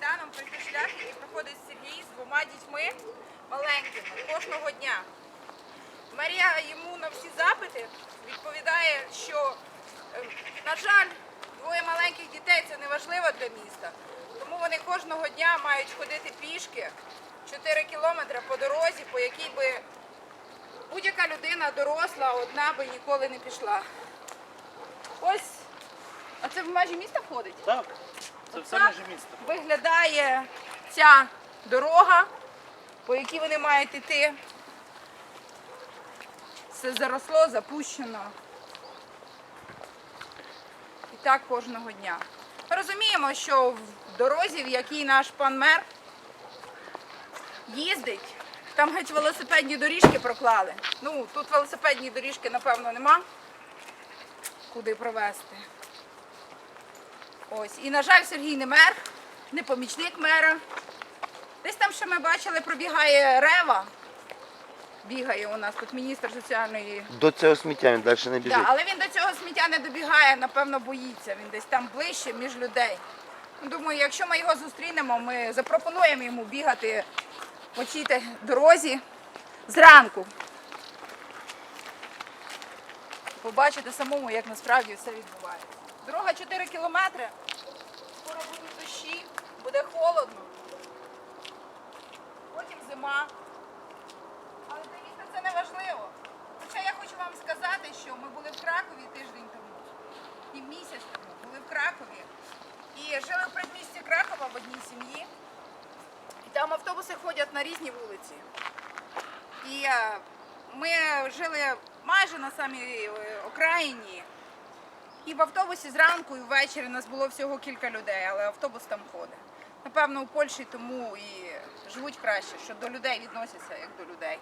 Майданом пройти шлях, який проходить Сергій з двома дітьми маленькими кожного дня. Марія йому на всі запити відповідає, що, е, на жаль, двоє маленьких дітей це не важливо для міста. Тому вони кожного дня мають ходити пішки 4 кілометри по дорозі, по якій би будь-яка людина доросла одна би ніколи не пішла. Ось, а це в межі міста входить? Так, це все межі міста. Виглядає ця дорога, по якій вони мають йти. Все заросло, запущено. І так кожного дня. Ми розуміємо, що в дорозі, в якій наш пан мер їздить, там геть велосипедні доріжки проклали. Ну, тут велосипедні доріжки, напевно, нема. Куди провести. Ось. І, на жаль, Сергій не мер, не помічник мера. Десь там ще ми бачили, пробігає Рева. Бігає у нас тут міністр соціальної. До цього сміття він далі не біжить. Да, але він до цього сміття не добігає, напевно, боїться. Він десь там ближче між людей. Думаю, якщо ми його зустрінемо, ми запропонуємо йому бігати по цій дорозі зранку. Побачити самому, як насправді все відбувається. Дорога 4 кілометри. Скоро будуть дощі, буде холодно. Потім зима. Але для це не важливо. Хоча я хочу вам сказати, що ми були в Кракові тиждень тому і місяць тому були в Кракові і жили в передмісті Кракова в одній сім'ї. І там автобуси ходять на різні вулиці. І е, ми жили майже на самій е, окраїні. І в автобусі зранку і ввечері нас було всього кілька людей, але автобус там ходить. Напевно, у Польщі тому і живуть краще, що до людей відносяться як до людей.